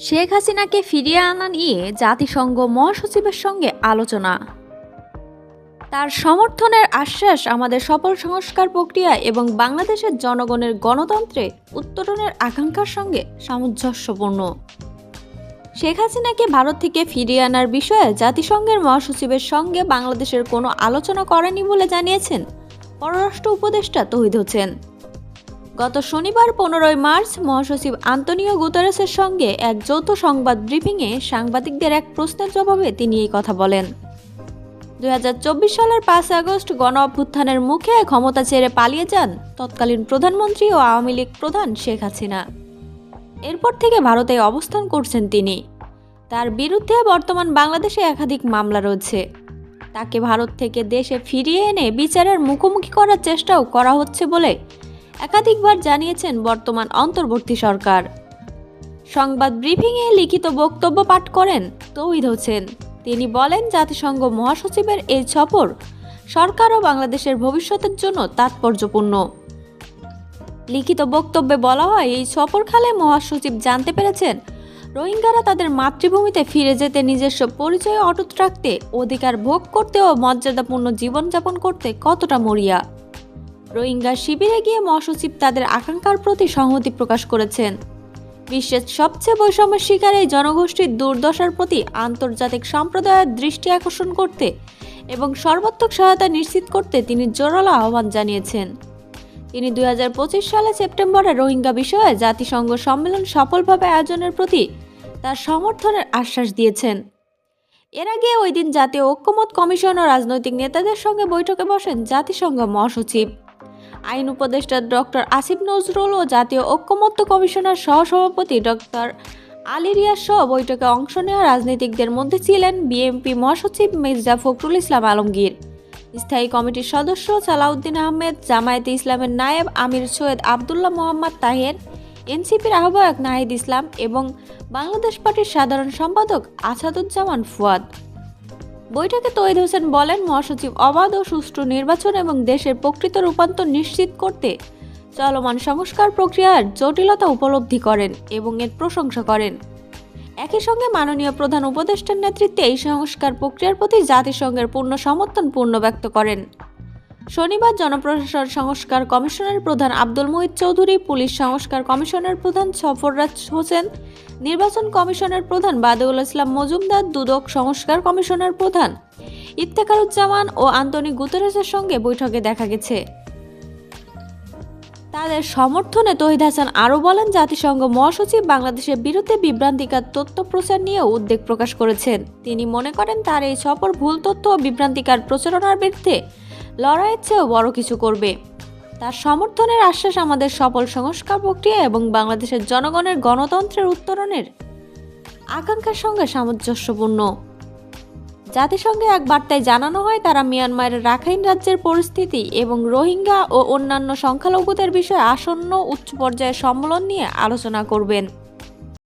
শেখ হাসিনাকে ফিরিয়ে আনা নিয়ে জাতিসংঘ মহাসচিবের সঙ্গে আলোচনা। তার সমর্থনের আশ্বাস আমাদের সফল সংস্কার প্রক্রিয়া এবং বাংলাদেশের জনগণের গণতন্ত্রে উত্তরণের আকাঙ্ক্ষার সঙ্গে সামঞ্জস্যপূর্ণ। শেখ হাসিনাকে ভারত থেকে ফিরিয়ে আনার বিষয়ে জাতিসংঘের মহাসচিবের সঙ্গে বাংলাদেশের কোনো আলোচনা করেনি বলে জানিয়েছেন পররাষ্ট্র উপদেষ্টা তহিদ হোসেন। গত শনিবার পনেরোই মার্চ মহাসচিব আন্তনিও গুতারেসের সঙ্গে এক যৌথ সংবাদ ব্রিফিংয়ে সাংবাদিকদের এক প্রশ্নের জবাবে তিনি এই কথা বলেন। দু হাজার চব্বিশ সালের পাঁচ আগস্ট গণ অভ্যুত্থানের মুখে ক্ষমতা ছেড়ে পালিয়ে যান তৎকালীন প্রধানমন্ত্রী ও আওয়ামী লীগ প্রধান শেখ হাসিনা। এরপর থেকে ভারতে অবস্থান করছেন তিনি। তার বিরুদ্ধে বর্তমান বাংলাদেশে একাধিক মামলা রয়েছে। তাকে ভারত থেকে দেশে ফিরিয়ে এনে বিচারের মুখোমুখি করার চেষ্টাও করা হচ্ছে বলে একাধিকবার জানিয়েছেন বর্তমান অন্তর্বর্তী সরকার। সংবাদ ব্রিফিংয়ে লিখিত বক্তব্য পাঠ করেন তৌহিদ হোসেন। তিনি বলেন, জাতিসংঘ মহাসচিবের এই সফর সরকার ও বাংলাদেশের ভবিষ্যতের জন্য তাৎপর্যপূর্ণ। লিখিত বক্তব্যে বলা হয়, এই সফরকালে মহাসচিব জানতে পেরেছেন, রোহিঙ্গারা তাদের মাতৃভূমিতে ফিরে যেতে নিজস্ব পরিচয় অটুট রাখতে, অধিকার ভোগ করতে ও মর্যাদাপূর্ণ জীবনযাপন করতে কতটা মরিয়া। রোহিঙ্গা শিবিরে গিয়ে মহাসচিব তাদের আকাঙ্ক্ষার প্রতি সংহতি প্রকাশ করেছেন। বিশ্বের সবচেয়ে বৈষম্যের শিকার এই জনগোষ্ঠীর দুর্দশার প্রতি আন্তর্জাতিক সম্প্রদায়ের দৃষ্টি আকর্ষণ করতে এবং সর্বাত্মক সহায়তা নিশ্চিত করতে তিনি জোরালো আহ্বান জানিয়েছেন। তিনি দুই হাজার পঁচিশ সালে সেপ্টেম্বরে রোহিঙ্গা বিষয়ে জাতিসংঘ সম্মেলন সফলভাবে আয়োজনের প্রতি তার সমর্থনের আশ্বাস দিয়েছেন। এর আগে ওই দিন জাতীয় ঐক্যমত কমিশন ও রাজনৈতিক নেতাদের সঙ্গে বৈঠকে বসেন জাতিসংঘ মহাসচিব। আইন উপদেষ্টা ডক্টর আসিফ নজরুল ও জাতীয় ঐক্যমত্য কমিশনের সহসভাপতি ডক্টর আলী রিয়াজ সহ বৈঠকে অংশ নেওয়া রাজনীতিকদের মধ্যে ছিলেন বিএনপি মহাসচিব মির্জা ফখরুল ইসলাম আলমগীর। স্থায়ী কমিটির সদস্য সালাউদ্দিন আহমেদ, জামায়াতে ইসলামের নায়েব আমির সৈয়দ আবদুল্লাহ মোহাম্মদ তাহের, এনসিপির আহ্বায়ক নাহিদ ইসলাম এবং বাংলাদেশ পার্টির সাধারণ সম্পাদক আসাদুজ্জামান ফুয়াদ। বৈঠকে তৈদ হোসেন বলেন, মহাসচিব অবাধ ও সুষ্ঠু নির্বাচন এবং দেশের প্রকৃত রূপান্তর নিশ্চিত করতে চলমান সংস্কার প্রক্রিয়ার জটিলতা উপলব্ধি করেন এবং এর প্রশংসা করেন। একই সঙ্গে মাননীয় প্রধান উপদেষ্টার নেতৃত্বে এই সংস্কার প্রক্রিয়ার প্রতি জাতিসংঘের পূর্ণ সমর্থন পূর্ণ ব্যক্ত করেন। শনিবার জনপ্রশাসন সংস্কার কমিশনের প্রধান আব্দুল মুহিত চৌধুরী, পুলিশ সংস্কার কমিশনের প্রধান সফররাজ হোসেন, নির্বাচন কমিশনের প্রধান বাদেউল ইসলাম মজুমদার, দুদক সংস্কার কমিশনের প্রধান ইফতেখারুজ্জামান ও আন্তনি গুতেরেসের সঙ্গে বৈঠকে দেখা গেছে। তাদের সমর্থনে তহিদ হাসান আরও বলেন, জাতিসংঘ মহাসচিব বাংলাদেশের বিরুদ্ধে বিভ্রান্তিকার তথ্য প্রচার নিয়েও উদ্বেগ প্রকাশ করেছেন। তিনি মনে করেন, তার এই সফর ভুল তথ্য ও বিভ্রান্তিকার প্রচারণার বিরুদ্ধে লড়াইয়ের চেয়েও বড় কিছু করবে। তার সমর্থনের আশ্বাস আমাদের সফল সংস্কার প্রক্রিয়া এবং বাংলাদেশের জনগণের গণতন্ত্রের উত্তরণের আকাঙ্ক্ষার সঙ্গে সামঞ্জস্যপূর্ণ। জাতিসংঘে এক বার্তায় জানানো হয়, তারা মিয়ানমারের রাখাইন রাজ্যের পরিস্থিতি এবং রোহিঙ্গা ও অন্যান্য সংখ্যালঘুদের বিষয়ে আসন্ন উচ্চ পর্যায়ের সম্মেলন নিয়ে আলোচনা করবেন।